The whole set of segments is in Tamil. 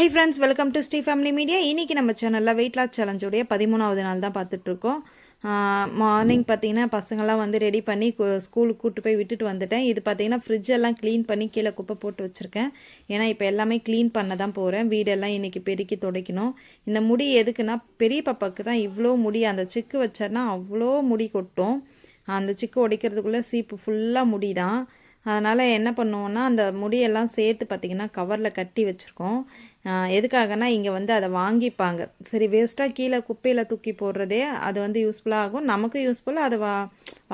Hi friends welcome to Shri family media இன்றைக்கி நம்ம சேனலில் வெயிட் லாஸ் சேலஞ்சோடைய பதிமூணாவது நாள் தான் பார்த்துட்ருக்கோம் மார்னிங் பார்த்தீங்கன்னா பசங்கள்லாம் வந்து ரெடி பண்ணி கு- ஸ்கூலுக்கு கூப்பிட்டு போய் விட்டுட்டு வந்துட்டேன். இது பார்த்தீங்கன்னா ஃப்ரிட்ஜெல்லாம் க்ளீன் பண்ணி கீழே குப்பை போட்டு வச்சுருக்கேன். ஏன்னா இப்போ எல்லாமே க்ளீன் பண்ண தான் போகிறேன் வீடெல்லாம் இன்றைக்கி பெருக்கி துடைக்கணும். இந்த முடி எதுக்குன்னா பெரிய பாப்பாவுக்கு தான் இவ்வளோ முடி அந்த சிக்கு வச்சேன்னா அவ்வளோ முடி கொட்டும். அந்த சிக்கு உடைக்கிறதுக்குள்ளே சீப்பு ஃபுல்லாக முடி தான் அதனால் என்ன பண்ணுவோன்னா அந்த முடியெல்லாம் சேர்த்து பார்த்திங்கன்னா கவரில் கட்டி வச்சுருக்கோம். எதுக்காகனா இங்கே வந்து அதை வாங்கிப்பாங்க. சரி வேஸ்ட்டாக கீழே குப்பையில் தூக்கி போடுறதே அது வந்து யூஸ்ஃபுல்லாக ஆகும். நமக்கும் யூஸ்ஃபுல்லாக அதை வா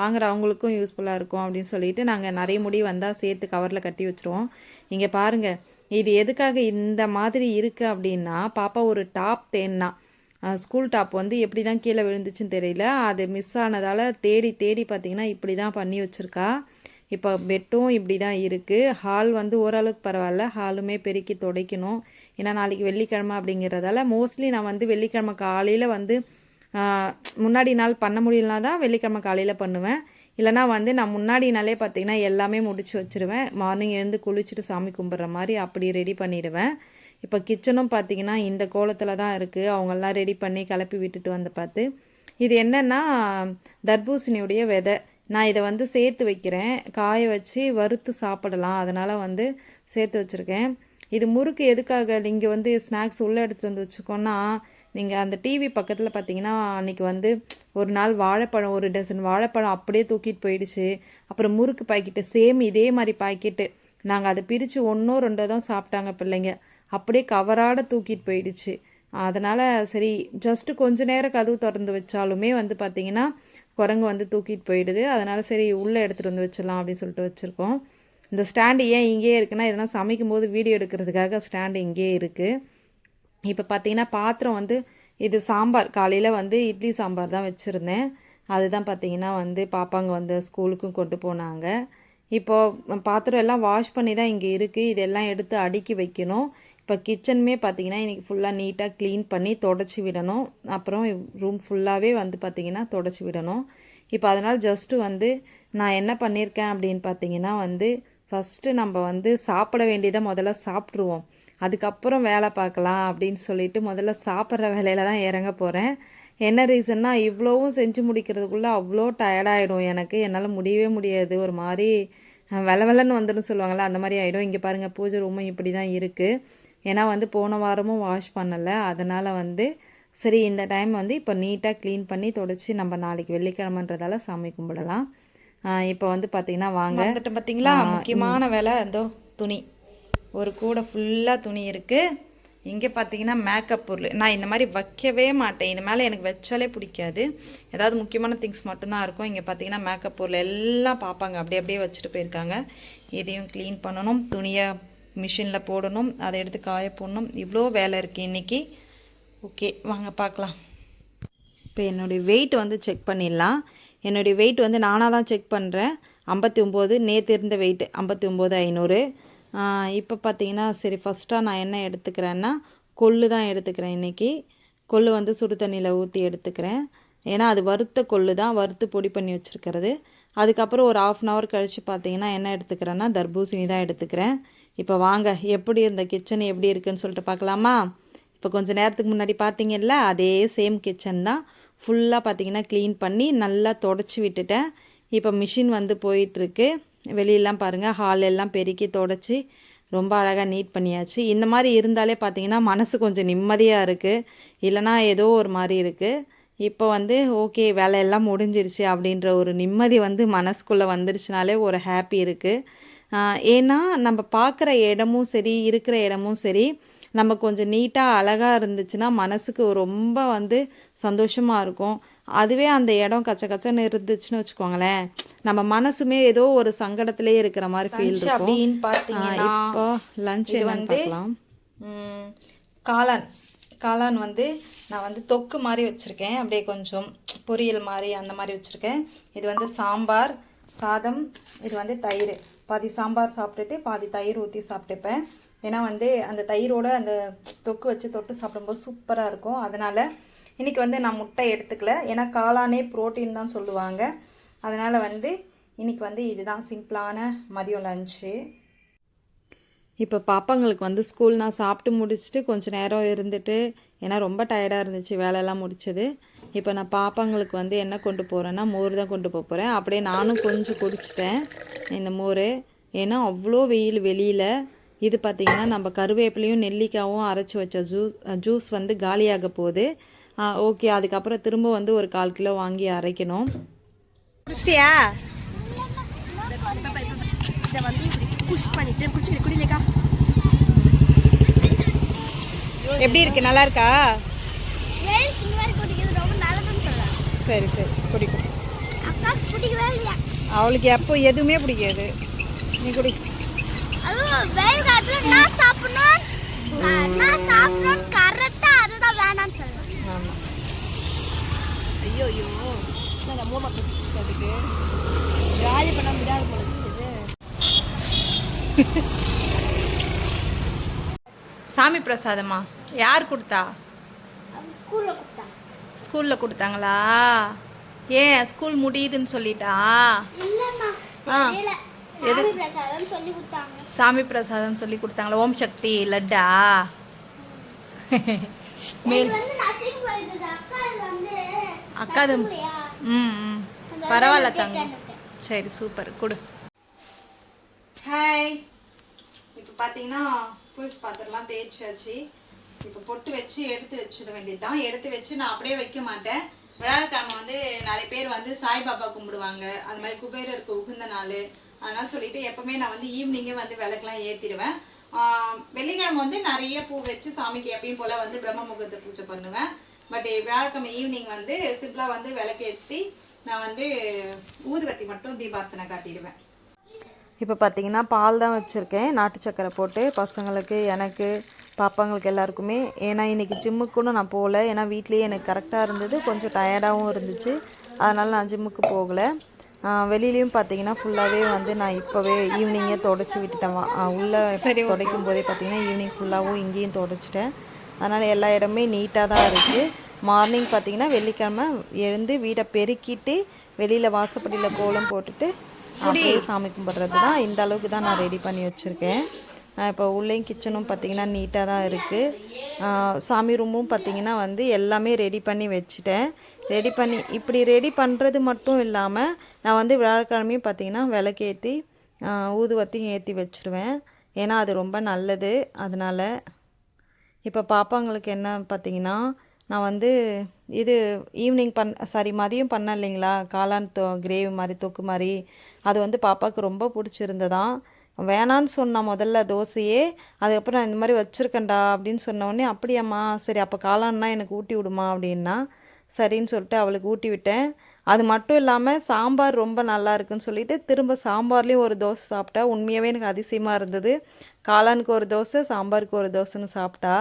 வாங்குறவங்களுக்கும் யூஸ்ஃபுல்லாக இருக்கும் அப்படின்னு சொல்லிட்டு நாங்கள் நிறைய முடி வந்தால் சேர்த்து கவரில் கட்டி வச்சுருவோம். இங்கே பாருங்கள் இது எதுக்காக இந்த மாதிரி இருக்குது அப்படின்னா பாப்பா ஒரு டாப் தேன்னா. ஸ்கூல் டாப் வந்து எப்படி தான் கீழே விழுந்துச்சுன்னு தெரியல. அது மிஸ் ஆனதால் தேடி தேடி பார்த்தீங்கன்னா இப்படி தான் பண்ணி வச்சுருக்கா. இப்போ பெட்டும் இப்படி தான் இருக்குது ஹால் வந்து ஓரளவுக்கு பரவாயில்ல. ஹாலுமே பெருக்கி துடைக்கணும். ஏன்னா நாளைக்கு வெள்ளிக்கிழமை அப்படிங்கிறதால மோஸ்ட்லி நான் வந்து வெள்ளிக்கிழமை காலையில் வந்து முன்னாடி நாள் பண்ண முடியலனா தான் வெள்ளிக்கிழமை காலையில் பண்ணுவேன். இல்லைனா வந்து நான் முன்னாடி நாளே பார்த்திங்கன்னா எல்லாமே முடிச்சு வச்சுருவேன். மார்னிங் எழுந்து குளிச்சுட்டு சாமி கும்பிட்ற மாதிரி அப்படி ரெடி பண்ணிவிடுவேன் இப்போ கிச்சனும் பார்த்திங்கன்னா இந்த கோலத்தில் தான் இருக்குது அவங்கெல்லாம் ரெடி பண்ணி கிளப்பி விட்டுட்டு வந்து பார்த்து இது என்னென்னா தர்பூசணியுடைய விதை. நான் இதை வந்து சேர்த்து வைக்கிறேன். காய வச்சு வறுத்து சாப்பிடலாம். அதனால் வந்து சேர்த்து வச்சுருக்கேன். இது முறுக்கு எதுக்காக? நீங்கள் வந்து ஸ்நாக்ஸ் உள்ளே எடுத்துகிட்டு வந்து வச்சுக்கோன்னா நீங்கள் அந்த டிவி பக்கத்தில் பார்த்தீங்கன்னா அன்றைக்கி வந்து ஒரு நாள் வாழைப்பழம் ஒரு டசன் வாழைப்பழம் அப்படியே தூக்கிட்டு போயிடுச்சு. அப்புறம் முறுக்கு பாக்கெட்டு சேம் இதே மாதிரி பாக்கெட்டு. நாங்கள் அதை பிரித்து ஒன்றோ ரெண்டோ தான் சாப்பிட்டாங்க பிள்ளைங்க. அப்படியே கவராட தூக்கிட்டு போயிடுச்சு. அதனால் சரி ஜஸ்ட்டு கொஞ்ச நேரம் கதவு திறந்து வச்சாலுமே வந்து பார்த்திங்கன்னா குரங்கு வந்து தூக்கிட்டு போயிடுது. அதனால் சரி உள்ளே எடுத்துகிட்டு வந்து வச்சிடலாம் அப்படின்னு சொல்லிட்டு வச்சுருக்கோம். இந்த ஸ்டாண்டு ஏன் இங்கேயே இருக்குன்னா இதெல்லாம் சமைக்கும் போது வீடியோ எடுக்கிறதுக்காக ஸ்டாண்டு இங்கேயே இருக்குது இப்போ பார்த்தீங்கன்னா பாத்திரம் வந்து இது சாம்பார். காலையில் வந்து இட்லி சாம்பார் தான் வச்சுருந்தேன். அதுதான் பார்த்தீங்கன்னா வந்து பாப்பாங்க வந்து ஸ்கூலுக்கும் கொண்டு போனாங்க. இப்போ பாத்திரம் எல்லாம் வாஷ் பண்ணி தான் இங்கே இருக்குது இதெல்லாம் எடுத்து அடுக்கி வைக்கணும். இப்போ கிச்சனுமே பார்த்தீங்கன்னா இன்றைக்கி ஃபுல்லாக நீட்டாக க்ளீன் பண்ணி தொடச்சி விடணும். அப்புறம் ரூம் ஃபுல்லாகவே வந்து பார்த்திங்கன்னா தொடச்சி விடணும். இப்போ அதனால் ஜஸ்ட்டு வந்து நான் என்ன பண்ணியிருக்கேன் அப்படின்னு பார்த்தீங்கன்னா வந்து ஃபஸ்ட்டு நம்ம வந்து சாப்பிட வேண்டியதை முதல்ல சாப்பிட்ருவோம் அதுக்கப்புறம் வேலை பார்க்கலாம் அப்படின்னு சொல்லிட்டு முதல்ல சாப்பிட்ற வேலையில் தான் இறங்க போகிறேன் என்ன ரீசன்னா இவ்வளோவும் செஞ்சு முடிக்கிறதுக்குள்ளே அவ்வளோ டயர்டாயிடும் எனக்கு. என்னால் முடியவே முடியாது. ஒரு மாதிரி அஹ், வெல வெலன்னு வந்துடும் சொல்லுவாங்கள்ல அந்த மாதிரி ஆகிடும் இங்கே பாருங்கள் பூஜை ரூமும் இப்படி தான் இருக்குது ஏன்னா வந்து போன வாரமும் வாஷ் பண்ணலை. அதனால் வந்து சரி இந்த டைம் வந்து இப்போ நீட்டாக க்ளீன் பண்ணி தொடச்சி நம்ம நாளைக்கு வெள்ளிக்கிழமைன்றதால சாமி கும்பிடலாம். இப்போ வந்து பார்த்தீங்கன்னா வாங்க. வந்துட்டு பார்த்தீங்களா முக்கியமான வேலை இதோ துணி. ஒரு கூடை ஃபுல்லாக துணி இருக்குது இங்கே பார்த்தீங்கன்னா மேக்கப் பொருள். நான் இந்த மாதிரி வைக்கவே மாட்டேன். இது மேலே எனக்கு வச்சாலே பிடிக்காது. ஏதாவது முக்கியமான திங்ஸ் மட்டும்தான் இருக்கும். இங்கே பார்த்தீங்கன்னா மேக்கப் பொருள் எல்லாம் பார்ப்பாங்க அப்படியே அப்படியே வச்சுட்டு போயிருக்காங்க. இதையும் க்ளீன் பண்ணணும். துணியை மிஷினில் போடணும் அதை எடுத்து காய போடணும். இவ்வளோ வேலை இருக்குது இன்றைக்கி ஓகே வாங்க பார்க்கலாம். இப்போ என்னுடைய வெயிட் வந்து செக் பண்ணிடலாம். என்னுடைய வெயிட் வந்து நானாக தான் செக் பண்ணுறேன் ஐம்பத்தி ஒம்பது நேற்று இருந்த வெயிட் ஐம்பத்தி ஒம்பது ஐநூறு இப்போ பார்த்தீங்கன்னா சரி ஃபஸ்ட்டாக நான் என்ன எடுத்துக்கிறேன்னா கொள்ளு தான் எடுத்துக்கிறேன் இன்றைக்கி கொள்ளு வந்து சுடு தண்ணியில் ஊற்றி எடுத்துக்கிறேன். ஏன்னா அது வறுத்த கொள்ளு தான். வறுத்து பொடி பண்ணி வச்சுருக்கிறது. அதுக்கப்புறம் ஒரு ஆஃப் அன் ஹவர் கழித்து பார்த்தீங்கன்னா என்ன எடுத்துக்கிறேன்னா தர்பூசணி தான் எடுத்துக்கிறேன். இப்போ வாங்க எப்படி இருந்த கிச்சன் எப்படி இருக்குதுன்னு சொல்லிட்டு பார்க்கலாமா? இப்போ கொஞ்சம் நேரத்துக்கு முன்னாடி பார்த்தீங்கல்ல அதே சேம் கிச்சன் தான். ஃபுல்லாக பார்த்தீங்கன்னா க்ளீன் பண்ணி நல்லா தொடச்சி விட்டுட்டேன். இப்போ மிஷின் வந்து போயிட்டுருக்கு. வெளியெல்லாம் பாருங்கள் ஹால் எல்லாம் பெருக்கி தொடச்சி ரொம்ப அழகாக நீட் பண்ணியாச்சு. இந்த மாதிரி இருந்தாலே பார்த்தீங்கன்னா மனசு கொஞ்சம் நிம்மதியாக இருக்குது இல்லைனா ஏதோ ஒரு மாதிரி இருக்குது இப்போ வந்து ஓகே வேலையெல்லாம் முடிஞ்சிருச்சு அப்படின்ற ஒரு நிம்மதி வந்து மனசுக்குள்ளே வந்துருச்சுனாலே ஒரு ஹாப்பி இருக்குது ஏன்னா நம்ம பார்க்குற இடமும் சரி இருக்கிற இடமும் சரி நம்ம கொஞ்சம் நீட்டாக அழகாக இருந்துச்சுன்னா மனசுக்கு ரொம்ப வந்து சந்தோஷமாக இருக்கும். அதுவே அந்த இடம் கச்ச கச்சன்னு இருந்துச்சுன்னு வச்சுக்கோங்களேன். நம்ம மனசுமே ஏதோ ஒரு சங்கடத்திலே இருக்கிற மாதிரி ஃபீல் இருக்கும். இப்போ லஞ்ச் வந்து காளான். காளான் வந்து நான் வந்து தொக்கு மாதிரி வச்சுருக்கேன். அப்படியே கொஞ்சம் பொரியல் மாதிரி அந்த மாதிரி வச்சுருக்கேன். இது வந்து சாம்பார் சாதம் இது வந்து தயிர். பாதி சாம்பார் சாப்பிட்டுட்டு பாதி தயிர் ஊற்றி சாப்பிட்டுப்பேன். ஏன்னா வந்து அந்த தயிரோட அந்த தொக்கு வச்சு தொட்டு சாப்பிடும்போது சூப்பராக இருக்கும். அதனால் இன்றைக்கி வந்து நான் முட்டை எடுத்துக்கல. ஏன்னா காளானே புரோட்டீன் தான் சொல்லுவாங்க. அதனால் வந்து இன்றைக்கி வந்து இதுதான் சிம்பிளான மதியம் லஞ்சு. இப்போ பாப்பாங்களுக்கு வந்து ஸ்கூல் நான் சாப்பிட்டு முடிச்சுட்டு கொஞ்ச நேரம் இருந்துட்டு ஏன்னா ரொம்ப டயர்டாக இருந்துச்சு வேலையெல்லாம் முடிச்சது. இப்போ நான் பாப்பாங்களுக்கு வந்து என்ன கொண்டு போகிறேன்னா மோர் தான் கொண்டு போக போகிறேன் அப்படியே நானும் கொஞ்சம் குடிச்சிட்டேன் இந்த மோர். ஏன்னா அவ்வளோ வெயில் வெளியில். இது பார்த்திங்கன்னா நம்ம கருவேப்பிலையும் நெல்லிக்காவும் அரைச்சி வச்ச ஜூஸ் ஜூஸ் வந்து காலியாக போகுது. ஓகே அதுக்கப்புறம் திரும்ப வந்து ஒரு கால் கிலோ வாங்கி அரைக்கணும். குடிச்சிட்டியா? இதை வந்து இப்படி புஷ் பண்ணிட்டு குடிச்சு குடிலேக்கா எப்படி இருக்கு? நல்லா இருக்கா? ரொம்ப சரி சரி. குடிக்கும் அவளுக்கு எப்போ எதுவுமே பிடிக்காது. நீ குடி. வெயில் காலத்துல நான் சாப்பிடணும்? நான் நான் சாப்பிடணும் கரெக்டா அதுதான் வேணாம்னு சொல்லுவேன் ஆமாம் ஐயோ ஐயோ நான் மூமா குடிச்சதுக்கு காலி பண்ண முடியாது போல சாமி பிரசாதமா? யார் கொடுத்தா? ஸ்கூலில் கொடுத்தாங்க ஸ்கூலில் கொடுத்தாங்களா? ஏன் ஸ்கூல் முடியுதுன்னு சொல்லிட்டா? ஆ. எது? சாமி பிரசாதம் சொல்லி கொடுத்தாங்களா? ஓம் சக்தி லட்டா? போயிருக்குது அக்கா ம் ம். பரவாயில்ல தங்க சரி சூப்பர். கொடு. ஹாய் இப்போ பார்த்தீங்கன்னா புதுசு பாத்திரம்லாம் தேய்ச்சாச்சு. இப்போ பொட்டு வச்சு எடுத்து வச்சிட வேண்டியது தான் எடுத்து வச்சு நான் அப்படியே வைக்க மாட்டேன். விழாக்கிழமை வந்து நிறைய பேர் வந்து சாய்பாபா கும்பிடுவாங்க. அது மாதிரி குபேரருக்கு உகுந்த நாள். அதனால சொல்லிட்டு எப்பவுமே நான் வந்து ஈவினிங்கே வந்து விளக்கெல்லாம் ஏற்றிடுவேன் வெள்ளிக்கிழமை வந்து நிறைய பூ வச்சு சாமிக்கு எப்பயும் போல் வந்து பிரம்ம முகத்தை பூஜை பண்ணுவேன். பட் வியாழக்கிழமை ஈவினிங் வந்து சிம்பிளாக வந்து விளக்கேற்றி நான் வந்து ஊதுவத்தி மட்டும் தீபார்த்தனை காட்டிடுவேன். இப்போ பார்த்தீங்கன்னா பால் தான் வச்சுருக்கேன். நாட்டு சக்கரை போட்டு பசங்களுக்கு எனக்கு பாப்பாங்களுக்கு எல்லாருக்குமே. ஏன்னா இன்றைக்கி ஜிம்முக்கு கூட நான் போகல. ஏன்னா வீட்லேயே எனக்கு கரெக்டாக இருந்தது. கொஞ்சம் டயர்டாகவும் இருந்துச்சு. அதனால் நான் ஜிம்முக்கு போகலை. வெளியிலையும் பார்த்தீங்கன்னா ஃபுல்லாகவே வந்து நான் இப்போவே ஈவினிங்கே தொடச்சி விட்டுட்டேன். உள்ளே துடைக்கும் போதே பார்த்தீங்கன்னா ஈவினிங் ஃபுல்லாகவும் இங்கேயும் தொடச்சிட்டேன். அதனால் எல்லா இடமே நீட்டாக தான் இருக்குது மார்னிங் பார்த்தீங்கன்னா வெள்ளிக்கிழமை எழுந்து வீடை பெருக்கிட்டு வெளியில் வாசப்படியில் கோலம் போட்டுட்டு அப்படியே சாமி கும்பிட்றது தான் இந்த அளவுக்கு தான் நான் ரெடி பண்ணி வச்சுருக்கேன். இப்போ உள்ளேயும் கிச்சனும் பார்த்தீங்கன்னா நீட்டாக தான் இருக்குது சாமி ரூமும் பார்த்தீங்கன்னா வந்து எல்லாமே ரெடி பண்ணி வச்சுட்டேன். ரெடி பண்ணி இப்படி ரெடி பண்ணுறது மட்டும் இல்லாமல் நான் வந்து வியாழக்கிழமையும் பார்த்தீங்கன்னா விளக்கேற்றி ஊதுவத்தையும் ஏற்றி வச்சுருவேன். ஏன்னா அது ரொம்ப நல்லது. அதனால் இப்போ பாப்பாங்களுக்கு என்ன பார்த்தீங்கன்னா நான் வந்து இது ஈவினிங் பண் சாரி மதியம் பண்ணேன் இல்லைங்களா? காளான் தொ கிரேவி மாதிரி தொக்கு மாதிரி. அது வந்து பாப்பாவுக்கு ரொம்ப பிடிச்சிருந்ததாம் வேணான்னு சொன்னான் முதல்ல தோசையே அதுக்கப்புறம் நான் இந்த மாதிரி வச்சுருக்கேன்டா அப்படின்னு சொன்னோடனே அப்படியாம்மா சரி அப்போ காளான்னா எனக்கு ஊட்டி விடுமா அப்படின்னா சரின்னு சொல்லிட்டு அவளுக்கு ஊட்டி விட்டேன். அது மட்டும் இல்லாமல் சாம்பார் ரொம்ப நல்லா இருக்குன்னு சொல்லிட்டு திரும்ப சாம்பார்லேயும் ஒரு தோசை சாப்பிட்டா உண்மையாகவே எனக்கு அதிசயமாக இருந்தது. காளானுக்கு ஒரு தோசை சாம்பாருக்கு ஒரு தோசைன்னு சாப்பிட்டா.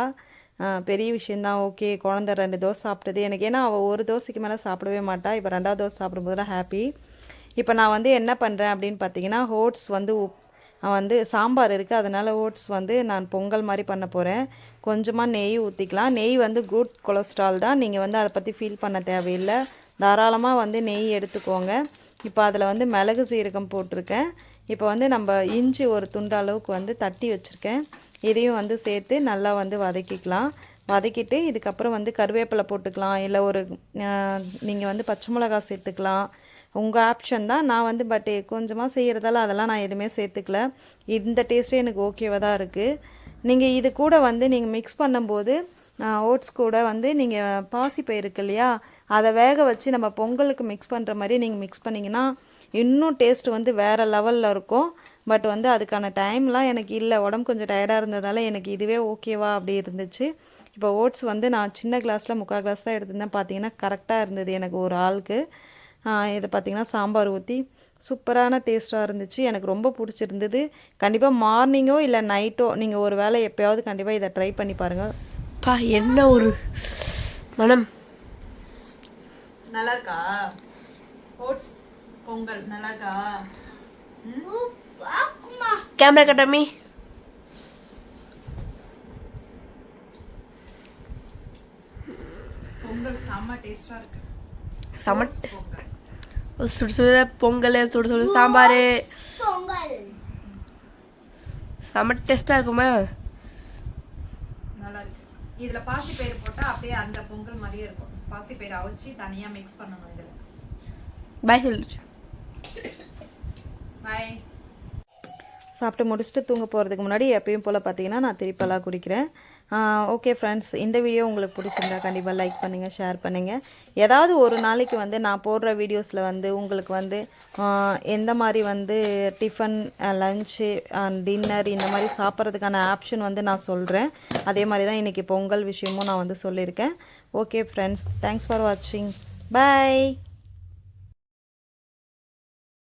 பெரிய விஷயந்தான் ஓகே குழந்த ரெண்டு தோசை சாப்பிட்டது. எனக்கு ஏன்னா அவள் ஒரு தோசைக்கு மேலே சாப்பிடவே மாட்டா. இப்போ ரெண்டாவது தோசை சாப்பிடும்போதுலாம் ஹாப்பி இப்போ நான் வந்து என்ன பண்ணுறேன் அப்படின்னு பார்த்தீங்கன்னா ஓட்ஸ் வந்து உப் வந்து சாம்பார் இருக்குது அதனால் ஓட்ஸ் வந்து நான் பொங்கல் மாதிரி பண்ண போகிறேன் கொஞ்சமாக நெய் ஊற்றிக்கலாம் நெய் வந்து குட் கொலஸ்ட்ரால் தான். நீங்கள் வந்து அதை பற்றி ஃபீல் பண்ண தேவையில்லை. தாராளமாக வந்து நெய் எடுத்துக்கோங்க. இப்போ அதில் வந்து மிளகு சீரகம் போட்டிருக்கேன். இப்போ வந்து நம்ம இஞ்சி ஒரு துண்டு அளவுக்கு வந்து தட்டி வச்சுருக்கேன். இதையும் வந்து சேர்த்து நல்லா வந்து வதக்கிக்கலாம். வதக்கிட்டு இதுக்கப்புறம் வந்து கருவேப்பிலை போட்டுக்கலாம். இல்லை ஒரு நீங்கள் வந்து பச்சை மிளகா சேர்த்துக்கலாம். உங்கள் ஆப்ஷன் தான். நான் வந்து பட் கொஞ்சமாக செய்கிறதால அதெல்லாம் நான் எதுவுமே சேர்த்துக்கல. இந்த டேஸ்ட்டே எனக்கு ஓகேவாக தான் இருக்குது நீங்கள் இது கூட வந்து நீங்கள் மிக்ஸ் பண்ணும்போது ஓட்ஸ் கூட வந்து நீங்கள் பாசிப்பயிறு இருக்கு இல்லையா? அதை வேக வச்சு நம்ம பொங்கலுக்கு மிக்ஸ் பண்ணுற மாதிரி நீங்கள் மிக்ஸ் பண்ணிங்கன்னா இன்னும் டேஸ்ட் வந்து வேறு லெவலில் இருக்கும். பட் வந்து அதுக்கான டைம்லாம் எனக்கு இல்லை. உடம்பு கொஞ்சம் டயர்டாக இருந்ததால எனக்கு இதுவே ஓகேவா அப்படி இருந்துச்சு. இப்போ ஓட்ஸ் வந்து நான் சின்ன கிளாஸில் முக்கால் கிளாஸ் தான் எடுத்திருந்தேன். பார்த்தீங்கன்னா கரெக்டாக இருந்தது எனக்கு ஒரு ஆளுக்கு. இதை பார்த்தீங்கன்னா சாம்பார் ஊற்றி சூப்பரான டேஸ்ட்டாக இருந்துச்சு. எனக்கு ரொம்ப பிடிச்சிருந்தது. கண்டிப்பாக மார்னிங்கோ இல்லை நைட்டோ நீங்கள் ஒரு வேளை எப்போயாவது கண்டிப்பாக இதை ட்ரை பண்ணி பாருங்கள் பா என்ன ஒரு மனம்? நல்லா இருக்கா ஓட்ஸ் பொங்கல் நல்லா இருக்கா கேமரா கட்டாமி செம சுடு சுட பொங்கல் சுடு சுடு சாம்பார். செம டேஸ்ட்டாக இருக்குமா. நல்லா இருக்கு. இதில் பாசிப்பயிறு போட்டால் அப்படியே அந்த பொங்கல் மாதிரியே இருக்கும். பாசிப்பயிறு அவிச்சு தனியாக மிக்ஸ் பண்ணணும் இதில். பாய் சொல்லிட்டு பாய் சாப்பிட்டு முடிச்சுட்டு தூங்க போகிறதுக்கு முன்னாடி எப்பயும் போல் பார்த்தீங்கன்னா நான் திருப்பலாம் குடிக்கிறேன். ஓகே ஃப்ரெண்ட்ஸ் இந்த வீடியோ உங்களுக்கு பிடிச்சிருந்தா கண்டிப்பாக லைக் பண்ணுங்கள் ஷேர் பண்ணுங்கள் ஏதாவது ஒரு நாளைக்கு வந்து நான் போடுற வீடியோஸில் வந்து உங்களுக்கு வந்து எந்த மாதிரி வந்து டிஃபன் லஞ்சு டின்னர் இந்த மாதிரி சாப்பிட்றதுக்கான ஆப்ஷன் வந்து நான் சொல்கிறேன் அதே மாதிரி தான் இன்றைக்கி பொங்கல் விஷயமும் நான் வந்து சொல்லியிருக்கேன். ஓகே ஃப்ரெண்ட்ஸ் தேங்க்ஸ் ஃபார் வாட்சிங் பை